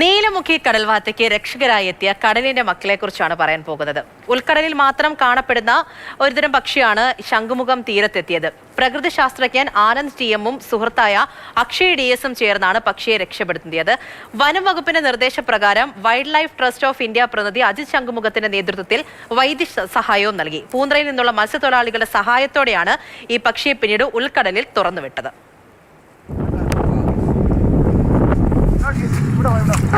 നീലമുഖി കടൽവാത്തയ്ക്ക് രക്ഷകരായി എത്തിയ കടലിന്റെ മക്കളെ കുറിച്ചാണ് പറയാൻ പോകുന്നത്. ഉൾക്കടലിൽ മാത്രം കാണപ്പെടുന്ന ഒരുതരം പക്ഷിയാണ് ശംഖുമുഖം തീരത്തെത്തിയത്. പ്രകൃതി ശാസ്ത്രജ്ഞൻ ആനന്ദ് ടി എമ്മും സുഹൃത്തായ അക്ഷയ് ഡി എസും ചേർന്നാണ് പക്ഷിയെ രക്ഷപ്പെടുത്തിയത്. വനം വകുപ്പിന്റെ നിർദ്ദേശപ്രകാരം wildlife trust of India പ്രതിനിധി അജിത് ശംഖുമുഖത്തിന്റെ നേതൃത്വത്തിൽ വൈദ്യ സഹായവും നൽകി. പൂന്തറയിൽ നിന്നുള്ള മത്സ്യത്തൊഴിലാളികളുടെ സഹായത്തോടെയാണ് ഈ പക്ഷിയെ പിന്നീട് ഉൾക്കടലിൽ തുറന്നുവിട്ടത്.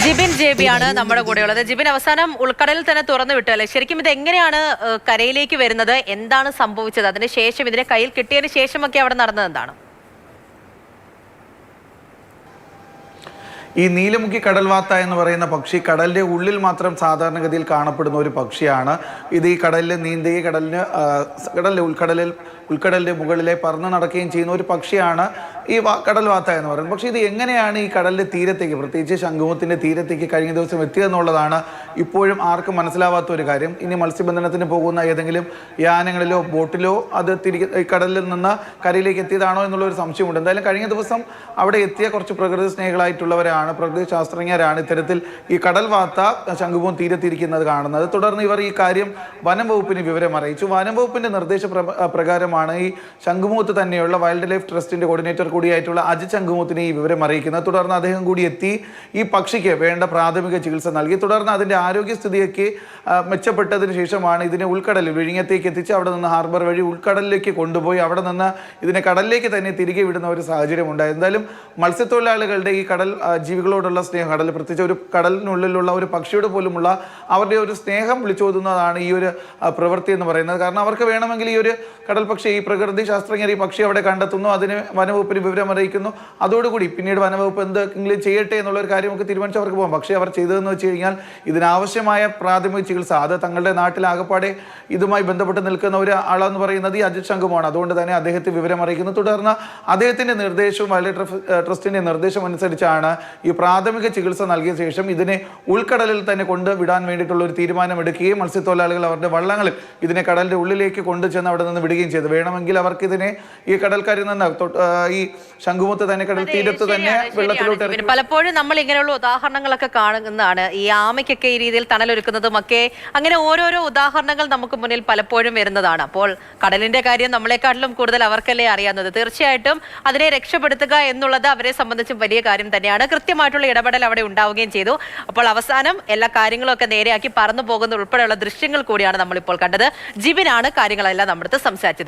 ജിബിൻ ജേബിയാണ് നമ്മുടെ കൂടെയുള്ളത്. ജിബിൻ അവസാനം ഉൾക്കടലിൽ തന്നെ തുറന്നു വിട്ടു അല്ലേ ശരിക്കും ഇത് എങ്ങനെയാണ് കരയിലേക്ക് വരുന്നത്? എന്താണ് സംഭവിച്ചത്? അതിന് ശേഷം ഇതിനെ കയ്യിൽ കിട്ടിയതിന് ശേഷമൊക്കെ അവിടെ നടന്നത് എന്താണ്? ഈ നീലമുഖി കടൽവാത്ത എന്ന് പറയുന്ന പക്ഷി കടലിന്റെ ഉള്ളിൽ മാത്രം സാധാരണഗതിയിൽ കാണപ്പെടുന്ന ഒരു പക്ഷിയാണ്. ഇത് ഈ കടലിൽ നീന്തി കടലിന് കടലിലെ ഉൾക്കടലിൽ ഉൾക്കടലിന്റെ മുകളിലെ പറന്ന് നടക്കുകയും ചെയ്യുന്ന ഒരു പക്ഷിയാണ് ഈ കടൽ കടൽവാത്ത എന്ന് പറയുന്നത്. പക്ഷെ ഇത് എങ്ങനെയാണ് ഈ കടലിന്റെ തീരത്തേക്ക് പ്രത്യേകിച്ച് ശംഖുമുഖത്തിന്റെ തീരത്തേക്ക് കഴിഞ്ഞ ദിവസം എത്തിയതെന്നുള്ളതാണ് ഇപ്പോഴും ആർക്കും മനസ്സിലാവാത്ത ഒരു കാര്യം. ഇനി മത്സ്യബന്ധനത്തിന് പോകുന്ന ഏതെങ്കിലും യാനങ്ങളിലോ ബോട്ടിലോ അത് തിരികെ കടലിൽ നിന്ന് കരയിലേക്ക് എത്തിയതാണോ എന്നുള്ള ഒരു സംശയമുണ്ട്. എന്തായാലും കഴിഞ്ഞ ദിവസം അവിടെ എത്തിയ കുറച്ച് പ്രകൃതി സ്നേഹികളായിട്ടുള്ളവരാണ് പ്രകൃതി ശാസ്ത്രജ്ഞരാണ് ഇത്തരത്തിൽ ഈ കടൽ വാർത്ത ശംഖുമുഖം തീരത്തിരിക്കുന്നത് കാണുന്നത്. തുടർന്ന് ഇവർ ഈ കാര്യം വനം വകുപ്പിന് വിവരം അറിയിച്ചു. വനം വകുപ്പിന്റെ നിർദ്ദേശ പ്ര- പ്രകാരമാണ് ഈ ശംഖുമുഖത്ത് തന്നെയുള്ള വൈൽഡ് ലൈഫ് ട്രസ്റ്റിന്റെ കോർഡിനേറ്റർ കൂടിയായിട്ടുള്ള അജിത് ശംഖുമുഖത്തിനെ ഈ വിവരം അറിയിക്കുന്നത്. തുടർന്ന് അദ്ദേഹം കൂടി എത്തി ഈ പക്ഷിക്ക് വേണ്ട പ്രാഥമിക ചികിത്സ നൽകി. തുടർന്ന് അതിന്റെ ആരോഗ്യസ്ഥിതിയൊക്കെ മെച്ചപ്പെട്ടതിന് ശേഷമാണ് ഇതിനെ ഉൾക്കടലിൽ വിഴിഞ്ഞത്തേക്ക് എത്തിച്ച് അവിടെ നിന്ന് ഹാർബർ വഴി ഉൾക്കടലിലേക്ക് കൊണ്ടുപോയി അവിടെ നിന്ന് ഇതിനെ കടലിലേക്ക് തന്നെ തിരികെ വിടുന്ന ഒരു സാഹചര്യം ഉണ്ടായി. എന്തായാലും മത്സ്യത്തൊഴിലാളികളുടെ ഈ കടൽ ജീവികളോടുള്ള സ്നേഹം കടൽ പ്രത്യേകിച്ച് ഒരു കടലിനുള്ളിലുള്ള ഒരു പക്ഷിയോട് പോലുമുള്ള അവരുടെ ഒരു സ്നേഹം വിളിച്ചോതുന്നതാണ് ഈ ഒരു പ്രവൃത്തി എന്ന് പറയുന്നത്. കാരണം അവർക്ക് വേണമെങ്കിൽ ഈ ഒരു കടൽ ഈ പ്രകൃതി ശാസ്ത്രജ്ഞർ ഈ പക്ഷി അവിടെ കണ്ടെത്തുന്നു അതിന് വനവകുപ്പിന് വിവരം അറിയിക്കുന്നു. അതോടുകൂടി പിന്നീട് വനവകുപ്പ് എന്തെങ്കിലും ചെയ്യട്ടെ എന്നുള്ള ഒരു കാര്യമൊക്കെ തീരുമാനിച്ച് അവർക്ക് പോകാം. പക്ഷേ അവർ ചെയ്തതെന്ന് വെച്ച് കഴിഞ്ഞാൽ ഇതിനാവശ്യമായ പ്രാഥമിക ചികിത്സ അത് തങ്ങളുടെ നാട്ടിലാകപ്പാടെ ഇതുമായി ബന്ധപ്പെട്ട് നിൽക്കുന്ന ഒരു ആളെന്ന് പറയുന്നത് ഈ അജിത് ശംഖുമാണ്. അതുകൊണ്ട് തന്നെ അദ്ദേഹത്തെ വിവരം അറിയിക്കുന്നു. തുടർന്ന് അദ്ദേഹത്തിന്റെ നിർദ്ദേശവും വൈൽഡ് ട്രസ്റ്റിന്റെ നിർദ്ദേശം അനുസരിച്ചാണ് ഈ പ്രാഥമിക ചികിത്സ നൽകിയ ശേഷം ഇതിനെ ഉൾക്കടലിൽ തന്നെ കൊണ്ട് വിടാൻ വേണ്ടിയിട്ടുള്ള ഒരു തീരുമാനം എടുക്കുകയും മത്സ്യത്തൊഴിലാളികൾ അവരുടെ വള്ളങ്ങളിൽ ഇതിനെ കടലിന്റെ ഉള്ളിലേക്ക് കൊണ്ടുചെന്ന് അവിടെ നിന്ന് വിടുകയും ചെയ്തു. വേണമെങ്കിൽ അവർക്ക് ഇതിനെ ഈ കടൽക്കരയിൽ നിന്ന് ഈ ശംഖുമുത്ത് തന്നെ കടൽ തീരത്ത് തന്നെ വെള്ളത്തിലോട്ട് പലപ്പോഴും നമ്മൾ ഇങ്ങനെയുള്ള ഉദാഹരണങ്ങളൊക്കെ കാണുന്നതാണ്. ഈ ആമയ്ക്കൊക്കെ ഈ രീതിയിൽ തണലൊരുക്കുന്നതും ഒക്കെ അങ്ങനെ ഓരോരോ ഉദാഹരണങ്ങൾ നമുക്ക് മുന്നിൽ പലപ്പോഴും വരുന്നതാണ്. അപ്പോൾ കടലിന്റെ കാര്യം നമ്മളെക്കാട്ടിലും കൂടുതൽ അവർക്കല്ലേ അറിയാവുന്നത്. തീർച്ചയായിട്ടും അതിനെ രക്ഷപ്പെടുത്തുക എന്നുള്ളത് അവരെ സംബന്ധിച്ചും വലിയ കാര്യം തന്നെയാണ്. കൃത്യമായിട്ടുള്ള ഇടപെടൽ അവിടെ ഉണ്ടാവുകയും ചെയ്തു. അപ്പോൾ അവസാനം എല്ലാ കാര്യങ്ങളും ഒക്കെ നേരെയാക്കി പറന്നു പോകുന്ന ഉൾപ്പെടെയുള്ള ദൃശ്യങ്ങൾ കൂടിയാണ് നമ്മളിപ്പോൾ കണ്ടത്. ജിബിനാണ് കാര്യങ്ങളെല്ലാം നമ്മുടെ അടുത്ത് സംസാരിച്ചത്.